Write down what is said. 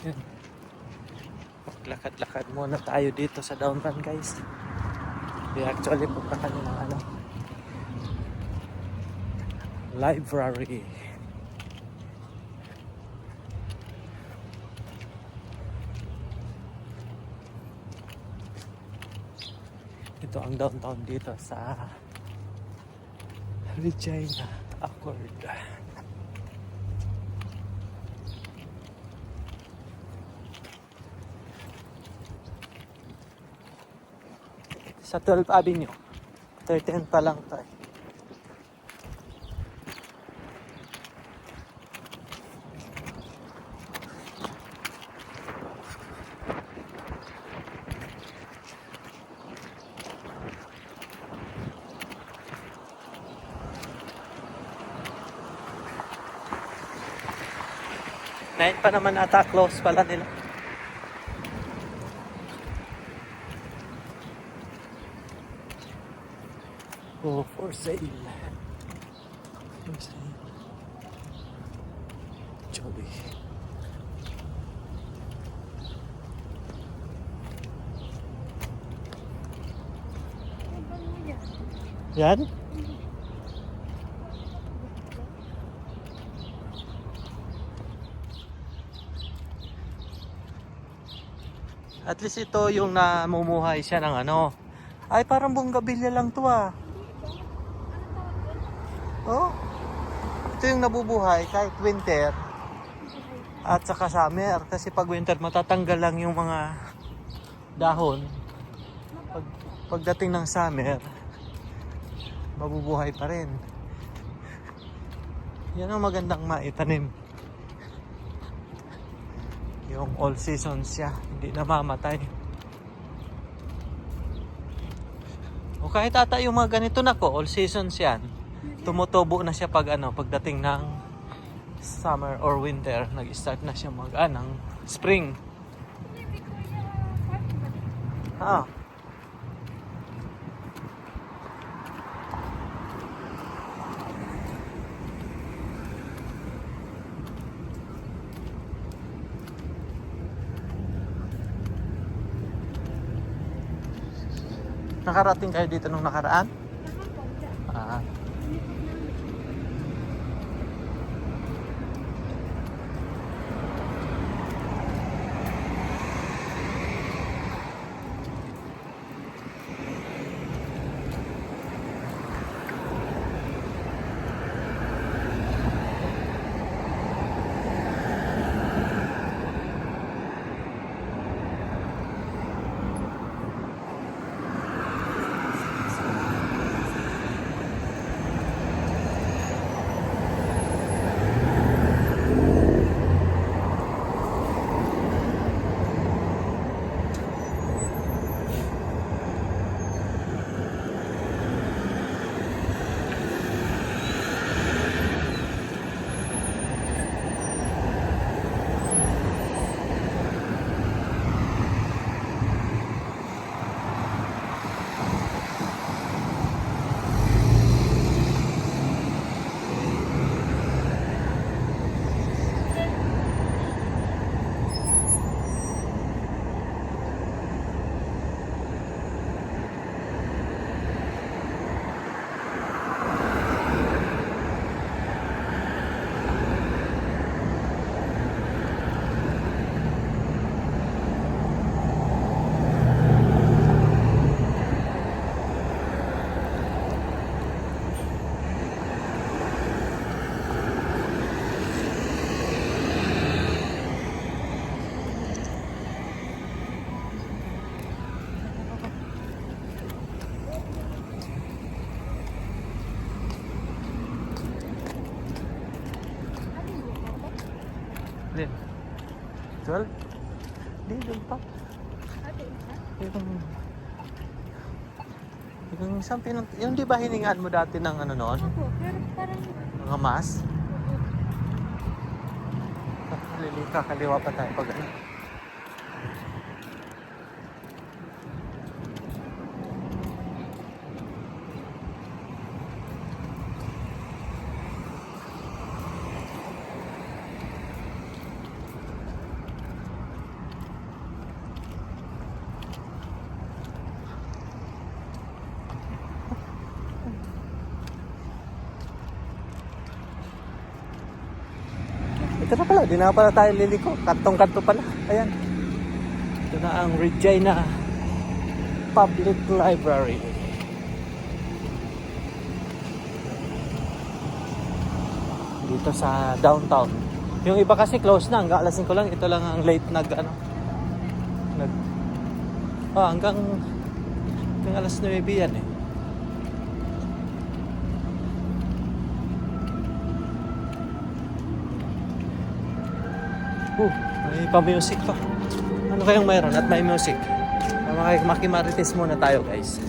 Yan. Lakad-lakad muna tayo dito sa downtown guys. Di actually punta kami ng ano. Library. Ito ang downtown dito sa Regina Accord. Sa 12th Avenue. 13 pa lang tayo. Pa naman ata close pala nila. Oh, for sale. For sale. Jolly. Yan? At least ito yung namumuhay siya ng ano. Ay, parang bonggabilya lang to ah. Oh. Ito yung nabubuhay kahit winter at saka summer. Kasi pag winter matatanggal lang yung mga dahon. Pag, pagdating ng summer, mabubuhay pa rin. Yan ang magandang maitanim. Yung all season siya, hindi namamatay. O kahit ata yung mga ganito na ko, all seasons yan tumutubo na siya pag ano, pagdating ng summer or winter, nag-start na siya mag ah, ng spring. Ah. Nakarating kayo dito nung nakaraan? Ah. Din. 12? Di, doon pa. Yung... Yung isang pinang... Yung di ba hiningaan mo dati ng ano noon? Ako, pero parang... Mga mas? Lilika, kaliwa pa tayo pag ano. Dito na pala, di na pala tayo liliko. Kantong-kanto pala. Ayan. Ito na ang Regina Public Library. Dito sa downtown. Yung iba kasi close na, hanggang alas 5 lang. Ito lang ang late nag ano. Nag Ah, hanggang hanggang alas 9 yan eh. Uh, may pa-music pa. Ano kayang mayroon at may music? Makimarites muna tayo guys.